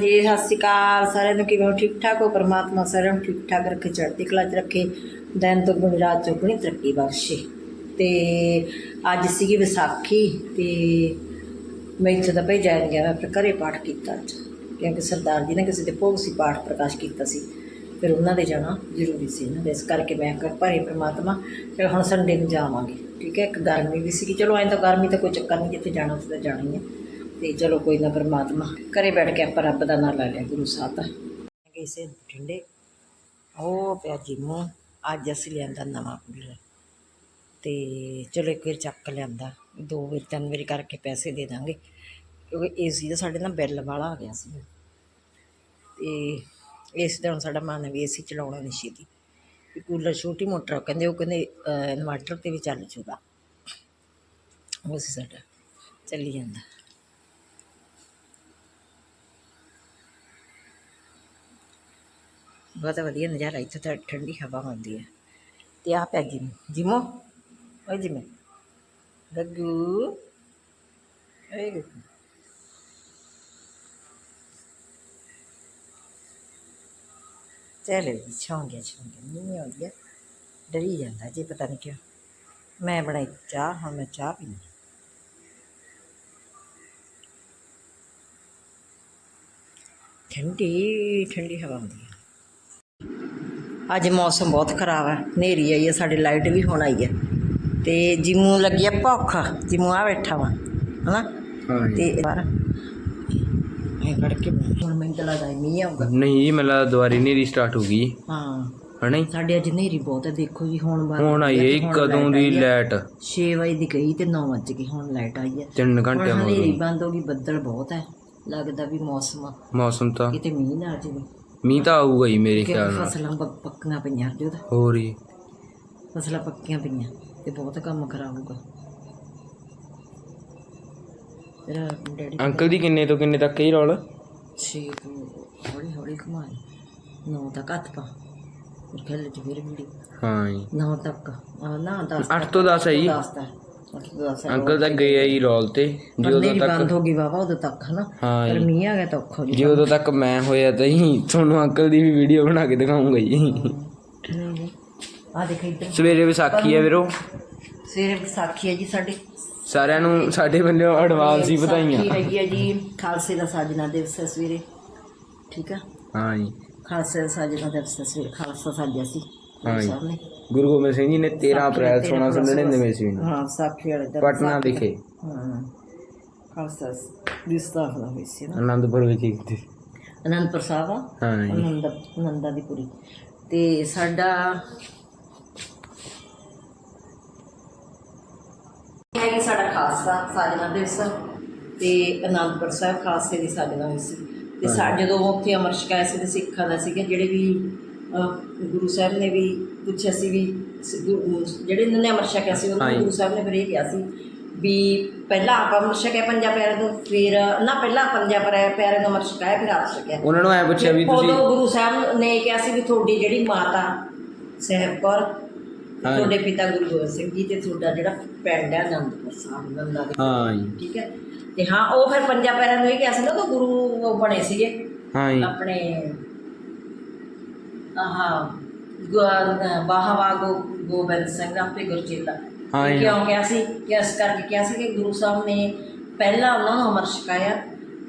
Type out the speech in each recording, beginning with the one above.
ਜੀ ਸਤਿ ਸ਼੍ਰੀ ਅਕਾਲ ਸਾਰਿਆਂ ਨੂੰ। ਕਿਵੇਂ ਠੀਕ ਠਾਕ ਹੋ? ਪਰਮਾਤਮਾ ਸਾਰਿਆਂ ਨੂੰ ਠੀਕ ਠਾਕ ਰੱਖੇ, ਚੜ੍ਹਦੀ ਕਲਾ 'ਚ ਰੱਖੇ, ਦਿਨ ਤੋਂ ਗੁਣ, ਰਾਤ ਤੋਂ ਗੁਣੀ ਤਰੱਕੀ ਬਖਸ਼ੇ। ਤੇ ਅੱਜ ਸੀਗੀ ਵਿਸਾਖੀ ਤੇ ਮੈਂ ਇੱਥੇ ਤਾਂ ਭਈ ਜਾਣ ਗਿਆ ਮੈਂ ਆਪਣੇ ਘਰੇ ਪਾਠ ਕੀਤਾ ਅੱਜ। ਕਿਉਂਕਿ ਸਰਦਾਰ ਜੀ ਨੇ ਕਿਸੇ ਦੇ ਭੋਗ ਸੀ, ਪਾਠ ਪ੍ਰਕਾਸ਼ ਕੀਤਾ ਸੀ। ਫਿਰ ਉਹਨਾਂ ਦੇ ਜਾਣਾ ਜ਼ਰੂਰੀ ਸੀ ਨਾ ਇਸ ਕਰਕੇ ਮੈਂ ਕਿਹਾ ਭਾਰੇ ਪ੍ਰਮਾਤਮਾ ਚਲ ਹੁਣ ਸੰਡੇ ਨੂੰ ਜਾਵਾਂਗੇ। ਠੀਕ ਹੈ, ਇੱਕ ਗਰਮੀ ਵੀ ਸੀਗੀ। ਚਲੋ, ਐਂ ਤਾਂ ਗਰਮੀ ਤਾਂ ਕੋਈ ਚੱਕਰ ਨਹੀਂ, ਜਿੱਥੇ ਜਾਣਾ ਉੱਥੇ ਤਾਂ ਜਾਣਾ ਹੀ ਹੈ ਤੇ ਚਲੋ ਕੋਈ ਨਾ ਪਰਮਾਤਮਾ ਘਰੇ ਬੈਠ ਕੇ ਆਪਾਂ ਰੱਬ ਦਾ ਨਾਮ ਲੈ ਲਿਆ, ਗੁਰੂ ਸਾਹਿਬ ਦਾ। ਗਏ ਕਿਸੇ ਠੰਡੇ। ਉਹ ਪਿਆ ਜਿਮੂ ਅੱਜ ਅਸੀਂ ਲਿਆਂਦਾ ਨਵਾਂ ਕੂਲਰ। ਤੇ ਚਲੋ ਇੱਕ ਵਾਰ ਚੱਕ ਲਿਆਂਦਾ, ਦੋ ਵਾਰ, ਤਿੰਨ ਵਾਰੀ ਕਰਕੇ ਪੈਸੇ ਦੇ ਦਾਂਗੇ। ਕਿਉਂਕਿ ਏਸੀ ਦਾ ਸਾਡੇ ਨਾਲ ਬਿੱਲ ਵਾਲਾ ਆ ਗਿਆ ਸੀ। ਤੇ ਇਸ ਦਾ ਹੁਣ ਸਾਡਾ ਮਨ ਹੈ ਵੀ ਏਸੀ ਚਲਾਉਣਾ ਨਹੀਂ ਛੇਤੀ ਵੀ ਕੂਲਰ ਛੋਟੀ ਮੋਟਰ ਕਹਿੰਦੇ, ਉਹ ਕਹਿੰਦੇ ਇਨਵਰਟਰ ਤੇ ਵੀ ਚੱਲ ਜੂਗਾ। ਉਹ ਸੀ ਸਾਡਾ, ਚੱਲੀ ਜਾਂਦਾ। ਬਹੁਤ ਵਧੀਆ ਨਜ਼ਾਰਾ ਇੱਥੇ ਤਾਂ ਠੰਡੀ ਹਵਾ ਆਉਂਦੀ ਹੈ ਤੇ ਆ ਪਿਆ ਜਿਮ ਜਿਮੋ ਓਏ ਜਿਮੇ ਗੱਗੂ ਓਏ ਗੱਗੂ ਚਲੇ ਜੀ ਛੋਂ ਗਿਆ ਛੋਂ ਗਿਆ ਨਹੀਂ ਹੋ ਗਿਆ ਡਰੀ ਜਾਂਦਾ ਜੀ ਪਤਾ ਨਹੀਂ ਕਿਉਂ ਮੈਂ ਬਣਾਈ ਚਾਹ ਹੁਣ ਮੈਂ ਚਾਹ ਪੀਣੀ ਠੰਡੀ ਠੰਡੀ ਹਵਾ ਆਉਂਦੀ ਹੈ ਅੱਜ ਮੌਸਮ ਬਹੁਤ ਖਰਾਬ ਹੈ ਹਨੇਰੀ ਆਈ ਹੈ ਸਾਡੇ ਲਾਈਟ ਵੀ ਹੁਣ ਆਈ ਹੈ ਤੇ ਜਿਮੂ ਲੱਗੀ ਆ ਭੁੱਖ ਜਿਮੂ ਆ ਬੈਠਾ ਵਾ ਹਨਾ? ਹਾਂ ਤੇ ਬਾਹਰ ਇਹ ਫੜ ਕੇ ਹੁਣ ਮੈਨੂੰ ਤਾਂ ਲੱਗਦਾ ਮੀਂਹ ਆਊਗਾ। ਨਹੀਂ ਜੀ ਮੈਨੂੰ ਲੱਗਦਾ ਦੁਬਾਰੀ ਨਹੀਂ ਰੀਸਟਾਰਟ ਹੋ ਗਈ। ਹਾਂ। ਹਣੀ ਸਾਡੇ ਅੱਜ ਹਨੇਰੀ ਬਹੁਤ ਹੈ ਦੇਖੋ ਜੀ ਹੁਣ ਬਾਅਦ ਹੁਣ ਆਈ ਹੈ ਕਦੋਂ ਦੀ ਲਾਈਟ 6 ਵਜੇ ਦੀ ਗਈ ਤੇ 9 ਵਜੇ ਗਈ ਹੁਣ ਲਾਈਟ ਆਈ ਹੈ 3 ਹੁਣ ਘੰਟੇ ਹਨੇਰੀ ਮਗਰੋਂ ਬੰਦ ਹੋ ਗਈ ਬੱਦਲ ਬਹੁਤ ਹੈ ਲੱਗਦਾ ਵੀ ਮੌਸਮ ਮੌਸਮ ਤਾਂ। ਕਿਤੇ ਮੀਂਹ ਨਾ ਆ ਜਾਵੇ। ਮੀਂਹ ਤਾਂ ਆਊਗਾ ਹੀ ਮੇਰੇ ਕਿ ਖਿਆਲ ਨਾਲ। ਫਸਲਾਂ ਪ- ਪੱਕੀਆਂ ਪਈਆਂ ਜੋ ਤਾਂ ਹੋਰ ਹੀ ਫਸਲਾਂ ਪੱਕੀਆਂ ਪਈਆਂ ਤੇ ਬਹੁਤ ਕੰਮ ਖਰਾਬ ਹੋਊਗਾ। ਤੇਰਾ ਡੈਡੀ ਅੰਕਲ ਦੀ ਕਿੰਨੇ ਤੋਂ ਕਿੰਨੇ ਤੱਕ ਹੀ ਰੋਲ? ਛੇ ਤੋਂ ਹੌਲੀ ਹੌਲੀ ਘੁਮਾਏ। ਨੌ ਤੱਕ ਹੱਥ ਪਾ। ਫਿਰ ਖੇਲ ਚ ਫਿਰ ਵੀੜੀ। ਹਾਂ ਜੀ। ਨੌ ਤੱਕ ਆ ਨਾ 10 8 ਤੋਂ 10 ਹੈ ਜੀ। 10 ਤੱਕ। ਅੱਠ ਤੋਂ 10 ਅੰਕਲ ਤਾਂ ਗਏ ਆ ਜੀ ਰੋਲ ਤੇ। ਜੇ ਉਦੋਂ ਮੇਰੀ ਬੰਦ ਤੱਕ ਹੋ ਗਈ ਵਾਵਾ ਉਦੋਂ ਤੱਕ ਹਨਾ? ਹਾਂ ਪਰ ਮੀਂਹ ਆ ਗਿਆ ਤਾਂ ਔਖਾ ਹੋ ਜੇ ਉਦੋਂ ਤੱਕ ਮੈਂ ਹੋਇਆ ਤਾਂ ਹੀ ਤੁਹਾਨੂੰ ਅੰਕਲ ਦੀ ਵੀ ਵੀਡੀਓ ਬਣਾ ਕੇ ਦਿਖਾਉਂਗਾ ਜੀ। ਆ ਦੇਖ ਇੱਧਰ। ਸਵੇਰੇ ਵਿਸਾਖੀ ਹੈ ਵੀਰੋ। ਸਵੇਰੇ ਵਿਸਾਖੀ ਹੈ ਜੀ ਸਾਡੇ ਸਾਰਿਆਂ ਨੂੰ ਸਾਡੇ ਵੱਲੋਂ ਐਡਵਾਂਸ ਹੀ ਵਧਾਈਆਂ। ਹੈਗੀ ਹੈ ਜੀ ਖਾਲਸੇ ਦਾ ਸਾਜਨਾ ਦਿਵਸ ਹੈ ਸਵੇਰੇ। ਠੀਕ ਆ? ਹਾਂ ਜੀ। ਖਾਲਸੇ ਦਾ ਸਾਜਨਾ ਦਿਵਸ ਹੈ ਸਵੇਰੇ ਖਾਲਸਾ ਸਾਜਿਆ ਸੀ। ਹਾਂ ਜੀ। ਸਾਹਿਬ ਨੇ ਗੁਰੂ ਗੋਬਿੰਦ ਸਿੰਘ ਜੀ ਨੇ 13 ਅਪ੍ਰੈਲ 1699 ਈਸਵੀ ਨੂੰ ਹਾਂ ਵਿਸਾਖੀ ਵਾਲੇ ਦਿਨ ਪਟਨਾ ਵਿਖੇ। ਹਾਂ। ਖਾਲਸਾ ਦੀ ਸਥਾਪਨਾ ਹੋਈ ਸੀ ਨਾ। ਆਨੰਦਪੁਰ ਵਿਖੇ ਕੀਤੀ ਅਨੰਦਪੁਰ ਸਾਹਿਬ ਆ? ਹਾਂ ਜੀ ਆਨੰਦਾਂ ਦੀ ਪੁਰੀ। ਤੇ ਸਾਡਾ ਇਹ ਹੈਗੀ ਸਾਡਾ ਖਾਲਸਾ ਸਾਜਨਾ ਦਿਵਸ। ਤੇ ਅਨੰਦਪੁਰ ਸਾਹਿਬ ਖਾਲਸੇ ਦੀ ਸਾਜਨਾ ਹੋਈ ਸੀ। ਤੇ ਸਾ ਜਦੋਂ ਉੱਥੇ ਅਮਰ ਛਕਾਇਆ ਸੀ ਤੇ ਸਿੱਖਾਂ ਦਾ ਸੀਗਾ ਜਿਹੜੇ ਵੀ ਗੁਰੂ ਸਾਹਿਬ ਨੇ ਵੀ ਪੁੱਛਿਆ ਸੀ ਵੀ ਜਿਹੜੇ ਇਹਨਾਂ ਨੇ ਅਮਰ ਛਕਿਆ ਸੀ। ਨੂੰ ਗੁਰੂ ਸਾਹਿਬ ਨੇ ਫਿਰ ਇਹ ਕਿਹਾ ਸੀ ਵੀ ਪਹਿਲਾਂ ਆਪ ਅਮਰ ਛਕਿਆ ਪੰਜਾਂ ਪਿਆਰਿਆਂ ਤੋਂ ਫਿਰ ਨਾ ਪਹਿਲਾਂ ਪੰਜਾਂ ਪਿਆਰਿਆਂ ਪਿਆਰਿਆਂ ਤੋਂ ਅਮਰ ਛਕਾਇਆ ਫਿਰ ਆਪ ਛਕਿਆ ਉਹਨਾਂ ਨੂੰ ਐ ਪੁੱਛਿਆ ਵੀ ਤੁਸੀਂ ਉਦੋਂ ਗੁਰੂ ਸਾਹਿਬ ਨੇ ਕਿਹਾ ਸੀ ਵੀ ਤੁਹਾਡੀ ਜਿਹੜੀ ਮਾਤਾ ਸਾਹਿਬ ਕੌਰ ਤੁਹਾਡੇ ਪਿਤਾ ਗੁਰੂ ਗੋਬਿੰਦ ਸਿੰਘ ਜੀ ਤੇ ਤੁਹਾਡਾ ਜਿਹੜਾ ਪਿੰਡ ਹੈ ਅਨੰਦਪੁਰ ਸਾਹਿਬ ਨੰਦਾ ਦੇ ਹਾਂ ਜੀ ਠੀਕ ਹੈ? ਤੇ ਹਾਂ ਉਹ ਫਿਰ ਪੰਜਾਂ ਪੈਰਾਂ ਨੂੰ ਇਹ ਕਿਹਾ ਸੀ ਨਾ ਉਹ ਗੁਰੂ ਉਹ ਬਣੇ ਸੀਗੇ। ਹਾਂ ਜੀ ਆਪਣੇ ਆਹ ਬਾਹਵਾ ਗੋ ਗੋਬਿੰਦ ਸਿੰਘ ਆਪੇ ਗੁਰਚੇਲਾ ਹਾਂ ਇਹ ਜੀ। ਕਿਉਂ ਕਿਹਾ ਸੀ ਕਿ ਇਸ ਕਰਕੇ ਕਿਹਾ ਸੀ ਕਿ ਗੁਰੂ ਸਾਹਿਬ ਨੇ ਪਹਿਲਾਂ ਉਹਨਾਂ ਨੂੰ ਅਮਰ ਛਕਾਇਆ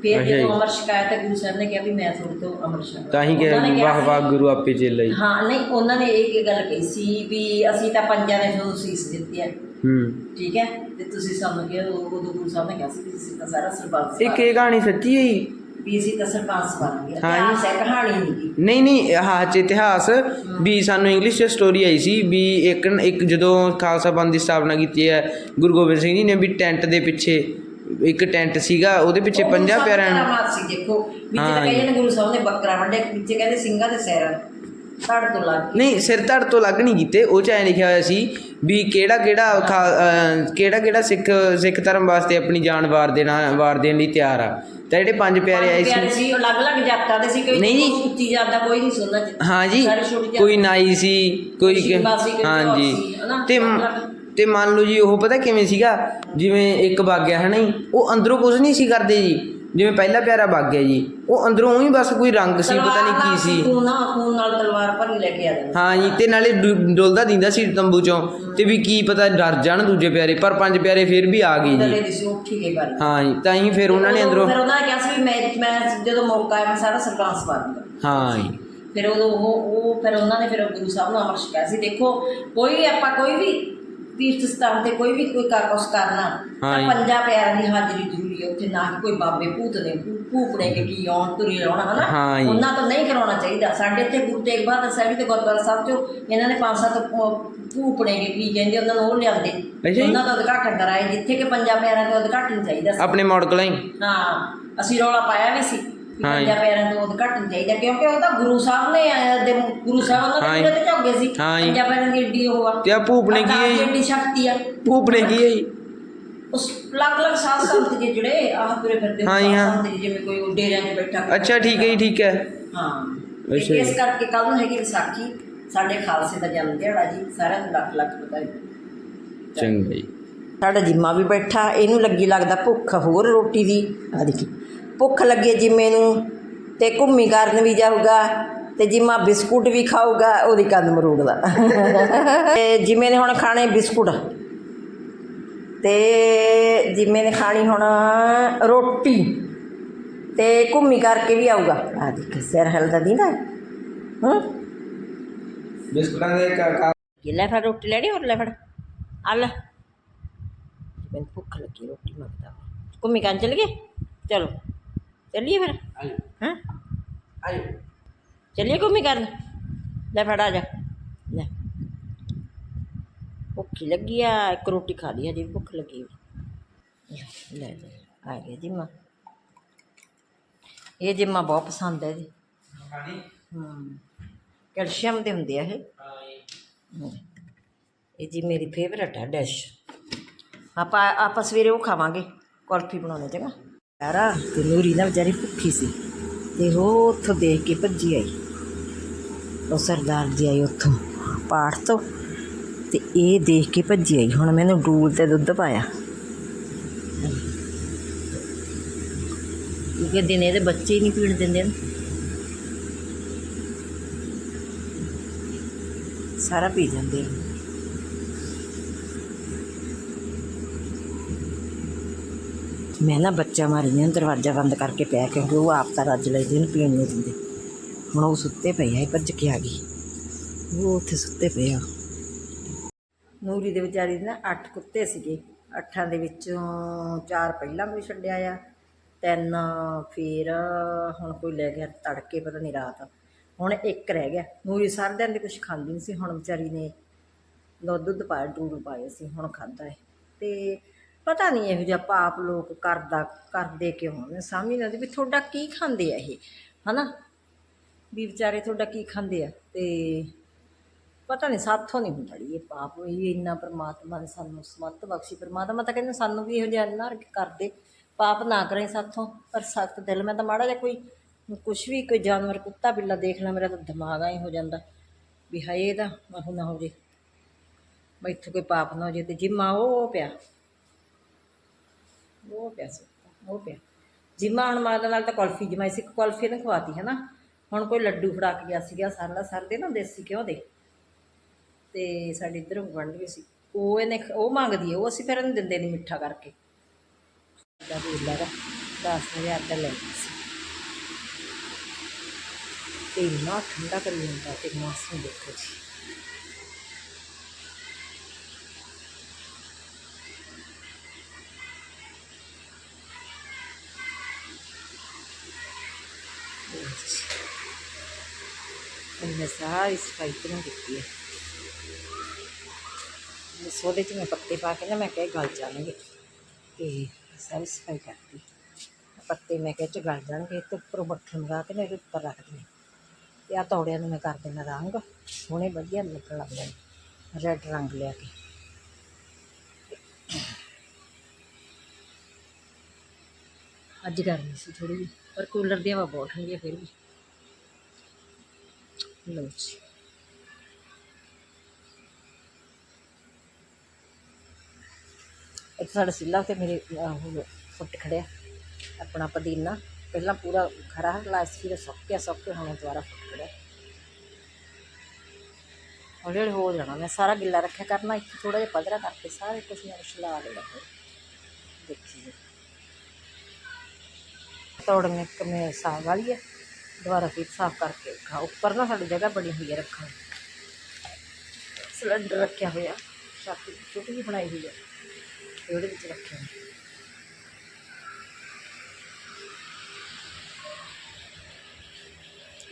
ਫਿਰ ਅੱਛਾ ਜੀ। ਜਦੋਂ ਅਮਰ ਛਕਾਇਆ ਤਾਂ ਗੁਰੂ ਸਾਹਿਬ ਨੇ ਕਿਹਾ ਵੀ ਮੈਂ ਤੁਹਾਡੇ ਤੋਂ ਅਮਰ ਛਕਾਇਆ ਤਾਂ ਹੀ ਕਿ ਉਹਨਾਂ ਨੇ ਕਿਹਾ ਵਾਹ ਸੀ- ਵਾਹ ਗੁਰੂ ਆਪੇ ਚੇਲਾ ਜੀ ਹਾਂ ਨਹੀਂ ਉਹਨਾਂ ਨੇ ਇਹ ਕੀ ਗੱਲ ਕਹੀ ਸੀ ਵੀ ਅਸੀਂ ਤਾਂ ਪੰਜਾਂ ਨੇ ਤੁਹਾਨੂੰ ਸੀਸ ਦਿੱਤੀ ਹੈ ਹੂੰ ਠੀਕ ਹੈ ਤੇ ਤੁਸੀਂ ਸਾਨੂੰ ਕਿਹਾ ਉਹ- ਉਦੋਂ ਗੁਰੂ ਸਾਹਿਬ ਨੇ ਕਿਹਾ ਸੀ ਕਿ ਤੁਸੀਂ ਤਾਂ ਸਾਰਾ ਸਰਬੰਸ ਇੱਕ ਇਹ ਕਹਾਣੀ ਸੱਚੀ ਹੈ ਜੀ ਵੀ ਅਸੀਂ ਤਾਂ ਸਰਬੰਸ ਬਣਾਂਗੇ ਹਾਂ ਜੀ। ਇਤਿਹਾਸ ਹੈ ਕਹਾਣੀ ਨਹੀਂ ਨਹੀਂ ਨਹੀਂ ਹਾਂ ਚ ਇਤਿਹਾਸ। ਵੀ ਸਾਨੂੰ ਇੰਗਲਿਸ਼ 'ਚ ਸਟੋਰੀ ਆਈ ਸੀ ਵੀ ਇੱਕ ਇੱਕ ਜਦੋਂ ਖਾਲਸਾ ਪੰਥ ਦੀ ਸਥਾਪਨਾ ਕੀਤੀ ਹੈ ਗੁਰੂ ਗੋਬਿੰਦ ਸਿੰਘ ਜੀ ਨੇ ਵੀ ਟੈਂਟ ਦੇ ਪਿੱਛੇ ਇੱਕ ਟੈਂਟ ਸੀਗਾ ਉਹਦੇ ਪਿੱਛੇ ਪੰਜਾਂ ਪਿਆਰਿਆਂ ਦਾ ਨੂੰ ਸੀ ਦੇਖੋ। ਵਿੱਚ ਹਾਂ ਤਾਂ ਜੀ। ਕਹਿੰਦੇ ਗੁਰੂ ਸਾਹਿਬ ਨੇ ਬੱਕਰਾ ਵੱਢਿਆ ਵਿੱਚ ਕਹਿੰਦੇ ਸਿੰਘਾਂ ਦੇ ਸੈਰਾਂ। ਧੜ ਤੋਂ ਲੱਗ ਨਹੀਂ ਸਿਰ ਧੜ ਤੋਂ ਲੱਗ ਨਹੀਂ ਕੀਤੇ। ਉਹ ਚ ਐ ਲਿਖਿਆ ਹੋਇਆ ਸੀ ਵੀ ਕਿਹੜਾ ਕਿਹੜਾ ਕਿਹੜਾ ਕਿਹੜਾ ਸਿੱਖ ਸਿੱਖ ਧਰਮ ਵਾਸਤੇ ਆਪਣੀ ਜਾਨ ਵਾਰ ਦੇਣਾ ਵਾਰ ਦੇਣ ਲਈ ਤਿਆਰ ਆ। ਤਾਂ ਜਿਹੜੇ ਪੰਜ ਪਿਆਰੇ ਆਏ ਸੀ। ਸੀ ਉਹ ਅਲੱਗ-ਅਲੱਗ ਜਾਤਾਂ ਦੇ ਸੀ ਕੋਈ ਨਹੀਂ ਜੀ। ਉੱਚੀ ਜਾਤ ਦਾ ਕੋਈ ਨਹੀਂ ਸੀ। ਉਹਨਾਂ ਚ ਹਾਂ ਜੀ ਕੋਈ ਨਾਈ ਸੀ ਕੋਈ ਹਾਂ ਜੀ? ਤੇ ਤੇ ਮੰਨ ਲਓ ਜੀ ਉਹ ਪਤਾ ਕਿਵੇਂ ਸੀਗਾ? ਜਿਵੇਂ ਇੱਕ ਬਾਗਿਆ ਹੈ ਨਾ ਉਹ ਅੰਦਰੋਂ ਕੁਝ ਨਹੀਂ ਸੀ ਕਰਦੇ ਜੀ। ਜਿਵੇਂ ਪਹਿਲਾ ਪਿਆਰਾ ਵਗ ਗਿਆ ਜੀ ਉਹ ਅੰਦਰੋਂ ਹੀ ਬਸ ਕੋਈ ਰੰਗ ਸੀ ਪਤਾ ਨਹੀਂ ਕੀ ਸੀ। ਖੂਨ ਨਾਲ ਖੂਨ ਨਾਲ ਤਲਵਾਰ ਭਰੀ ਲੈ ਕੇ ਆ ਹਾਂ ਜੀ ਤੇ ਨਾਲੇ ਡੁ- ਡੁੱਲਦਾ ਦਿੰਦਾ ਸੀ ਤੰਬੂ ਚੋਂ ਤੇ ਵੀ ਕੀ ਪਤਾ ਡਰ ਜਾਣ ਦੂਜੇ ਪਿਆਰੇ ਪਰ ਪੰਜ ਪਿਆਰੇ ਫਿਰ ਵੀ ਆ ਗਏ ਜੀ। ਦੀ ਬਾਰੀ ਹਾਂ ਜੀ ਤਾਂ ਹੀ ਫਿਰ ਉਹਨਾਂ ਨੇ ਅੰਦਰੋਂ ਫਿਰ ਉਹਨਾਂ ਨੇ ਕਿਹਾ ਸੀ ਵੀ ਮੈਂ ਮੈਂ ਜਦੋਂ ਮੌਕਾ ਆਇਆ ਮੈਂ ਸਾਰਾ ਸਰਪੰਚ ਬਣ ਹਾਂ ਜੀ। ਫਿਰ ਉਦੋਂ ਉਹ ਉਹ ਫਿਰ ਉਹਨਾਂ ਨੇ ਫਿਰ ਗੁਰੂ ਸਾਹਿਬ ਨੂੰ ਅਮਰ ਛਕਾਇਆ ਸੀ। ਦੇਖੋ ਕੋਈ ਆਪਾਂ ਕੋਈ ਵੀ ਤੀਰਥ ਸਥਾਨ ਤੇ ਕੋਈ ਵੀ ਕੋਈ ਕਾਕਸ ਕਰਨਾ ਹਾਂ ਤਾਂ ਜੀ। ਪੰਜਾਂ ਪਿਆਰਿਆਂ ਦੀ ਹਾਜ਼ਰੀ ਜ਼ਰੂਰੀ ਹੈ ਉੱਥੇ ਨਾ ਕਿ ਕੋਈ ਬਾਬੇ ਭੂਤ ਨੇ ਭੂਪੜੇ ਕੇ ਕੀ ਆਉਣ ਤੁਰੀ ਆਉਣ ਹਨਾ ਜੀ। ਉਹਨਾਂ ਤੋਂ ਨਹੀਂ ਕਰਾਉਣਾ ਚਾਹੀਦਾ ਸਾਡੇ ਇੱਥੇ ਗੁਰੂ ਤੇਗ ਬਹਾਦਰ ਸਾਹਿਬ ਤੇ ਗੁਰਦੁਆਰਾ ਸਾਹਿਬ ਚੋਂ ਇਹਨਾਂ ਨੇ ਪੰਜ ਸੱਤ ਭੂਪੜੇ ਕੇ ਕੀ ਕਹਿੰਦੇ ਉਹਨਾਂ ਨੂੰ ਉਹ ਲਿਆਂਦੇ ਜੀ। ਉਹਨਾਂ ਦਾ ਉਦਘਾਟਨ ਕਰਾਏ ਜਿੱਥੇ ਕਿ ਪੰਜਾਂ ਪਿਆਰਿਆਂ ਦਾ ਉਦਘਾਟਨ ਚਾਹੀਦਾ ਸੀ ਆਪਣੇ ਮੋੜਕਲਾਂ ਹੀ ਹਾਂ ਅਸੀਂ ਰੌਲਾ ਪਾਇਆ ਵੀ ਸੀ ਹਾਂ ਜੀ। ਪੰਜਾਂ ਪੈਰਾਂ ਤੋਂ ਉਦਘਾਟਨ ਚਾਹੀਦਾ ਕਿਉਂਕਿ ਉਹ ਤਾਂ ਗੁਰੂ ਸਾਹਿਬ ਨੇ ਅਹ, ਦੇ ਗੁਰੂ ਸਾਹਿਬ ਉਹਨਾਂ ਦੇ ਤੇ ਝੋਗੇ ਸੀ। ਹਾਂ ਜੀ। ਪੰਜਾਂ ਪੈਰਾਂ ਦੀ ਏਡੀ ਉਹ ਆ। ਤੇ ਆ ਭੂਪ ਨੇ ਕੀ ਹੈ ਜੀ? ਏਡੀ ਸ਼ਕਤੀ ਆ। ਭੂਪ ਨੇ ਕੀ ਹੈ ਜੀ? ਉਸ ਅਲੱਗ ਅਲੱਗ ਸਾਧ ਸੰਤ ਜੀ ਜਿਹੜੇ ਆਹ ਤੁਰੇ ਫਿਰਦੇ ਹਾਂ ਜੀ, ਹਾਂ। ਸੰਤ ਜੀ ਜਿਵੇਂ ਕੋਈ ਉਹ ਡੇਰਿਆਂ 'ਚ ਬੈਠਾ ਕੋਈ- ਅੱਛਾ ਠੀਕ ਹੈ ਜੀ ਠੀਕ ਹੈ। ਹਾਂ। ਤੇ ਅੱਛਾ ਜੀ। ਇਸ ਕਰਕੇ ਕੱਲ ਨੂੰ ਹੈਗੀ ਵਿਸਾਖੀ ਸਾਡੇ ਖਾਲਸੇ ਦਾ ਜਨਮ ਦਿਹਾੜਾ ਜੀ ਸਾਰਿਆਂ ਨੂੰ ਲੱਖ ਲੱਖ ਵਧਾਈ। ਚੰਗਾ ਜੀ। ਸਾਡਾ ਜਿੰਮਾ ਵੀ ਬੈਠਾ ਇਹਨੂੰ ਲੱਗੀ ਲੱਗਦਾ ਭੁੱਖ ਹੋਰ ਰੋਟੀ ਦੀ। ਆ ਦੇਖੀ। ਭੁੱਖ ਲੱਗੀ ਜਿੰਮੇ ਨੂੰ ਤੇ ਘੁੰਮੀ ਕਰਨ ਵੀ ਜਾਊਗਾ ਤੇ ਜਿੰਮਾ ਬਿਸਕੁਟ ਵੀ ਖਾਊਗਾ ਉਹਦੀ ਕੰਨ ਮਰੂੜ ਦਾ ਤੇ ਜਿੰਮੇ ਨੇ ਹੁਣ ਖਾਣੇ ਬਿਸਕੁਟ। ਤੇ ਜਿੰਮੇ ਨੇ ਖਾਣੀ ਹੁਣ ਰੋਟੀ। ਤੇ ਘੁੰਮੀ ਕਰਕੇ ਵੀ ਆਊਗਾ। ਆ ਦੇਖ ਸਿਰ ਹਿਲਦਾ ਦੀ ਨਾ। ਹਾਂ? ਬਿਸਕੁਟਾਂ ਦੇ ਕਾ ਲੈ ਫੜ ਰੋਟੀ ਲੈਣੀ ਹੋਰ ਲੈ ਫੜ। ਆ ਲੈ। ਮੈਨੂੰ ਭੁੱਖ ਲੱਗੀ ਰੋਟੀ ਮੰਗਦਾ। ਘੁੰਮੀ ਕਾਂ ਚਲ ਗਏ? ਚਲੋ। ਚੱਲੀਏ ਫਿਰ? ਹਾਂ? ਆਇਓ। ਚੱਲੀਏ ਘੁੰਮੀ ਕਰਨ? ਲੈ ਫੜ ਆ ਜਾ। ਲੈ। ਭੁੱਖੀ ਲੱਗੀ ਆ ਇੱਕ ਰੋਟੀ ਖਾ ਲਈ ਹਜੇ ਵੀ ਭੁੱਖ ਲੱਗੀ। ਲੈ ਲੈ ਆ ਗਿਆ ਜਿੰਮਾ ਇਹ ਜਿੰਮਾ ਬਹੁਤ ਪਸੰਦ ਹੈ ਜੀ। ਹੂੰ। ਕੈਲਸ਼ੀਅਮ ਦੇ ਹੁੰਦੇ ਆ ਇਹ। ਇਹ ਜੀ ਮੇਰੀ ਫੇਵਰਟ ਹੈ ਡਿਸ਼। ਆਪਾਂ ਆਪਾਂ ਸਵੇਰੇ ਉਹ ਖਾਵਾਂਗੇ ਕੁਲਫੀ ਬਣਾਉਣੇ ਚੰਗਾ। ਯਾਰਾ ਤੇ ਨੂਰੀ ਨਾ ਵਿਚਾਰੀ ਭੁੱਖੀ ਸੀ ਤੇ ਉਹ ਉੱਥੋਂ ਦੇਖ ਕੇ ਭੱਜੀ ਆਈ। ਉਹ ਸਰਦਾਰ ਜੀ ਆਈ ਉੱਥੋਂ ਪਾਠ ਤੋਂ ਤੇ ਇਹ ਦੇਖ ਕੇ ਭੱਜੀ ਆਈ। ਹੁਣ ਮੈਨੂੰ ਡੂਲ ਤੇ ਦੁੱਧ ਪਾਇਆ। ਕਿਉਂਕਿ ਦਿਨੇ ਦੇ ਬੱਚੇ ਹੀ ਨਹੀਂ ਪੀਣ ਦਿੰਦੇ ਨੇ। ਸਾਰਾ ਪੀ ਜਾਂਦੇ ਨੇ ਮੈਂ ਨਾ ਬੱਚਾ ਮਾਰੀ ਨੇ, ਦਰਵਾਜ਼ਾ ਬੰਦ ਕਰਕੇ ਪਿਆ ਕਿਉਂਕਿ ਉਹ ਆਪ ਤਾਂ ਰੱਜ ਲੈਦੇ ਨੇ ਪੀਣ ਨਹੀਂ ਦਿੰਦੇ। ਹੁਣ ਉਹ ਸੁੱਤੇ ਪਏ ਆ, ਇਹ ਭੱਜ ਕੇ ਆ ਗਈ। ਉਹ ਉੱਥੇ ਸੁੱਤੇ ਪਏ ਆ। ਨੂਰੀ ਦੇ ਵਿਚਾਰੀ ਦੇ ਨਾ ਅੱਠ ਕੁੱਤੇ ਸੀਗੇ। ਅੱਠਾਂ ਦੇ ਵਿੱਚੋਂ ਚਾਰ ਪਹਿਲਾਂ ਵੀ ਛੱਡਿਆ ਆ, ਤਿੰਨ ਫਿਰ ਹੁਣ ਕੋਈ ਲੈ ਗਿਆ ਤੜਕੇ, ਪਤਾ ਨਹੀਂ ਰਾਤ। ਹੁਣ ਇੱਕ ਰਹਿ ਗਿਆ। ਨੂਰੀ ਸਾਰ ਦਿਨ ਦੇ ਕੁਝ ਖਾਂਦੀ ਨਹੀਂ ਸੀ, ਹੁਣ ਵਿਚਾਰੀ ਨੇ ਦੁੱਧ ਦੁੱਧ ਪਾਇਆ ਡੂਲ ਪਾਏ ਸੀ, ਹੁਣ ਖਾਂਦਾ ਹੈ ਤੇ ਪਤਾ ਨਹੀਂ ਇਹੋ ਜਿਹਾ ਪਾਪ ਲੋਕ ਕਰਦਾ, ਕਰਦੇ ਕਿਉਂ ਨੇ? ਸਮਝ ਨਹੀਂ ਆਉਂਦੀ ਵੀ ਤੁਹਾਡਾ ਕੀ ਖਾਂਦੇ ਆ ਇਹ? ਹਨਾ? ਵੀ ਵਿਚਾਰੇ ਤੁਹਾਡਾ ਕੀ ਖਾਂਦੇ ਆ? ਤੇ ਪਤਾ ਨਹੀਂ, ਸਾਥੋਂ ਨਹੀਂ ਹੁੰਦਾ ਜੀ ਇਹ ਪਾਪ। ਇਹ ਇੰਨਾ ਪ੍ਰਮਾਤਮਾ ਨੇ ਸਾਨੂੰ ਸਮਤ ਬਖਸ਼ੀ। ਪ੍ਰਮਾਤਮਾ ਤਾਂ ਕਹਿੰਦੇ ਸਾਨੂੰ ਵੀ ਇਹੋ ਜਿਹਾ ਨਾ ਕਰਦੇ। ਪਾਪ ਨਾ ਕਰੇ ਸਾਥੋਂ, ਪਰ ਸਖਤ ਦਿਲ। ਮੈਂ ਤਾਂ ਮਾੜਾ ਜਿਹਾ ਕੋਈ, ਕੁਛ ਵੀ ਕੋਈ ਜਾਨਵਰ, ਕੁੱਤਾ, ਬਿੱਲਾ ਦੇਖ ਲਾ, ਮੇਰਾ ਤਾਂ ਦਿਮਾਗ ਐਂ ਹੋ ਜਾਂਦਾ। ਵੀ ਹਾਏ ਇਹਦਾ ਉਹ ਨਾ ਹੋ ਜੇ, ਬਈ ਇੱਥੇ ਕੋਈ ਪਾਪ ਨਾ ਹੋ ਜੇ ਤੇ ਜਿੰਮਾ ਉਹ ਪਿਆ। ਉਹ ਪਿਆ ਸੁੱਤਾ ਉਹ ਪਿਆ ਜਿੰਮਾ ਹੁਣ ਮਾਂ ਦੇ ਨਾਲ ਤਾਂ ਕੁਲਫੀ ਜਮਾਈ ਸੀ ਕੁਲਫੀ ਨੇ ਖਵਾਤੀ ਹੈ ਨਾ, ਹੁਣ ਕੋਈ ਲੱਡੂ ਫੜਾ ਕੇ ਗਿਆ ਸੀਗਾ ਸਰਲਾ ਸਰ ਦੇ ਨਾ ਦੇਸੀ ਘਿਓ ਦੇ। ਤੇ ਸਾਡੇ ਇੱਧਰੋਂ ਵੰਡ ਵੀ ਸੀ, ਉਹ ਇਹਨੇ ਉਹ ਮੰਗਦੀ ਹੈ, ਉਹ ਅਸੀਂ ਫਿਰ ਇਹਨੂੰ ਦਿੰਦੇ ਨਹੀਂ ਮਿੱਠਾ ਕਰਕੇ। ਦਾ ਬੋਲਾ ਦਾ 10000 ਦਾ ਲੈ ਸੀ। ਤੇ ਇੰਨਾ ਠੰਡਾ ਕਰੀ ਜਾਂਦਾ ਤੇ ਮੌਸਮ ਦੇਖੋ ਜੀ ਇਹਨੇ ਸਾਰੀ ਸਫ਼ਾਈ ਕਿਨਾਂ ਕੀਤੀ ਹੈ ਇਸ ਉਹਦੇ ਚ ਮੈਂ ਪੱਤੇ ਪਾ ਕੇ ਨਾ ਮੈਂ ਕਿਹਾ ਇਹ ਗਲ ਜਾਣਗੇ ਤੇ ਸਾਰੀ ਸਫ਼ਾਈ ਕਰਤੀ ਪੱਤੇ ਮੈਂ ਕਿਹਾ ਚ ਗਲ ਜਾਣਗੇ ਤੇ ਉੱਪਰੋਂ ਬੱਠਲ ਲਗਾ ਕੇ ਨਾ ਇਹਦੇ ਉੱਪਰ ਰੱਖ ਦੇਣੇ ਤੇ ਆ ਤੌੜਿਆਂ ਨੂੰ ਮੈਂ ਕਰ ਦੇਣਾ ਰੰਗ ਸੋਹਣੇ ਵਧੀਆ ਲੱਗਣ ਲੱਗ ਜਾਣੇ ਰੈੱਡ ਰੰਗ ਲਿਆ ਕੇ ਅੱਜ ਗਰਮੀ ਸੀ ਥੋੜੀ ਜਿਹੀ ਪਰ ਕੂਲਰ ਦੀ ਹਵਾ ਬਹੁਤ ਠੰਡੀ ਹੈ ਫਿਰ ਵੀ ਲਓ ਜੀ ਇੱਥੇ ਸਾਡਾ ਸਿੱਲਾ ਤੇ ਮੇਰੇ ਆਹ, ਉਹ ਫੁੱਟ ਖੜਿਆ। ਆਪਣਾ ਪੁਦੀਨਾ। ਪਹਿਲਾਂ ਪੂਰਾ ਖਰਾ ਲਾਇਆ ਸੀ ਫਿਰ ਸੁੱਕ ਗਿਆ ਸੁੱਕ ਕੇ ਹੁਣ ਦੁਬਾਰਾ ਫੁੱਟ ਰਿਹਾ ਹੌਲੀ ਹੌਲੀ ਹੋ ਜਾਣਾ। ਮੈਂ ਸਾਰਾ ਗਿੱਲਾ ਰੱਖਿਆ ਕਰਨਾ। ਇੱਕ ਥੋੜਾ ਜਿਹਾ ਪੱਧਰਾ ਕਰਕੇ ਸਾਰੇ ਕੁਛ ਨਾਲ ਛਲਾ ਦੇਣਾ ਦੇਖੀਏ ਤੋੜਨੇ ਕਮੇ ਸਾਫ਼ ਵਾਲੀ ਹੈ ਦੁਬਾਰਾ ਫਿਰ ਸਾਫ਼ ਕਰਕੇ ਰੱਖਾ। ਉੱਪਰ ਨਾ ਸਾਡੀ ਜਗ੍ਹਾ ਬੜੀ ਹੋਈ ਹੈ ਰੱਖਣ। ਨੂੰ। ਸਿਲੰਡਰ ਰੱਖਿਆ ਹੋਇਆ। ਛਾਤੀ ਛੋਟੀ ਜਿਹੀ ਬਣਾਈ ਹੋਈ ਹੈ। ਤੇ ਉਹਦੇ ਵਿੱਚ ਰੱਖਿਆ ਹੋਇਆ।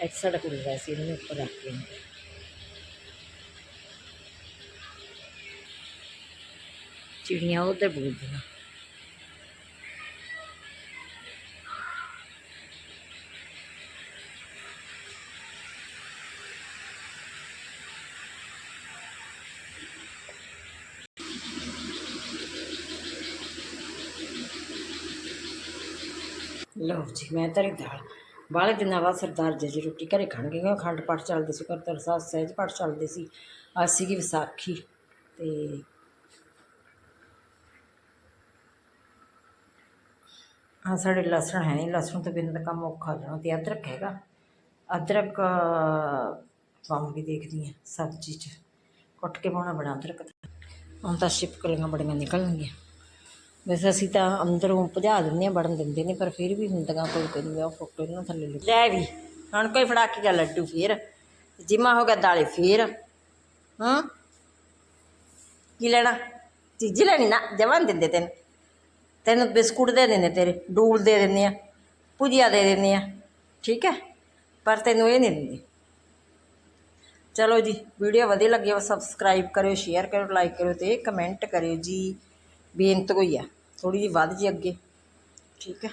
ਇੱਕ ਸਾਡਾ ਕੁੜੀ ਵੈਸੇ ਇਹਨੂੰ ਉੱਪਰ ਰੱਖ ਕੇ ਚਿੜੀਆਂ ਉੱਧਰ ਬੋਲਦੀਆਂ ਲਓ ਜੀ, ਮੈਂ ਤਰੀ ਦਾਲ। ਬਾਲੇ ਦਿਨਾਂ ਬਾਅਦ ਸਰਦਾਰ ਜੀ ਜੀ ਰੋਟੀ ਘਰੇ ਖਾਣਗੇ, ਕਿਉਂਕਿ ਅਖੰਡ ਪਾਠ ਚੱਲਦੇ ਸੀ ਕਰ ਤਰਸਾ ਸਹਿਜ ਪਾਠ ਚੱਲਦੇ ਸੀ। ਅੱਜ ਸੀਗੀ ਵਿਸਾਖੀ ਤੇ ਆ ਸਾਡੇ ਲਸਣ ਹੈ ਨਹੀਂ, ਲਸਣ ਤੋਂ ਬਿਨਾਂ ਤਾਂ ਕੰਮ ਔਖਾ ਹੋ ਜਾਣਾ। ਤੇ ਅਦਰਕ ਹੈਗਾ? ਅਦਰਕ ਪਾਉਂਗੀ ਦੇਖਦੀ ਹਾਂ ਸਬਜ਼ੀ 'ਚ। ਕੁੱਟ ਕੇ ਪਾਉਣਾ ਬਣਾ ਅਦਰਕ। ਹੁਣ ਤਾਂ ਛਿਪਕਲੀਆਂ ਬੜੀਆਂ ਨਿਕਲਣਗੀਆਂ। ਵੈਸੇ ਅਸੀਂ ਤਾਂ ਅੰਦਰੋਂ ਭਜਾ ਦਿੰਦੇ ਹਾਂ, ਵੜਨ ਦਿੰਦੇ ਨੇ, ਪਰ ਫਿਰ ਵੀ ਹੁੰਦੀਆਂ ਕੋਈ ਕੋਈ ਨਹੀਂ ਉਹ ਫੋਟੋ ਇਹਨਾਂ ਥੱਲੇ ਲਿਖ ਲੈ ਵੀ, ਹੁਣ ਕੋਈ ਫੜਾ ਕੇ ਗਿਆ ਲੱਡੂ ਫੇਰ, ਜਿਮਾ ਹੋ ਗਿਆ ਦਾਲੇ ਫੇਰ, ਹਾਂ? ਕੀ ਲੈਣਾ? ਚੀਜ਼ ਲੈਣੀ ਨਾ, ਜਵਾਨ ਦਿੰਦੇ ਤੈਨੂੰ। ਤੈਨੂੰ ਬਿਸਕੁਟ ਦੇ ਦਿੰਦੇ ਤੇਰੇ, ਡੂਲ ਦੇ ਦਿੰਦੇ ਆ, ਭੁਜੀਆ ਦੇ ਦਿੰਦੇ ਆ, ਠੀਕ ਹੈ? ਪਰ ਤੈਨੂੰ ਇਹ ਨਹੀਂ ਦਿੰਦੇ। ਚਲੋ ਜੀ, ਵੀਡੀਓ ਵਧੀਆ ਲੱਗੀ ਹੋ ਸਬਸਕ੍ਰਾਈਬ ਕਰਿਓ ਸ਼ੇਅਰ ਕਰਿਓ ਲਾਈਕ ਕਰਿਓ ਤੇ ਕਮੈਂਟ ਕਰਿਓ ਜੀ। ਬੇਨਤੀ ਹੋਈ ਆ। ਥੋੜੀ ਜਿਹੀ ਵੱਧ ਜੀ ਅੱਗੇ। ਠੀਕ ਹੈ।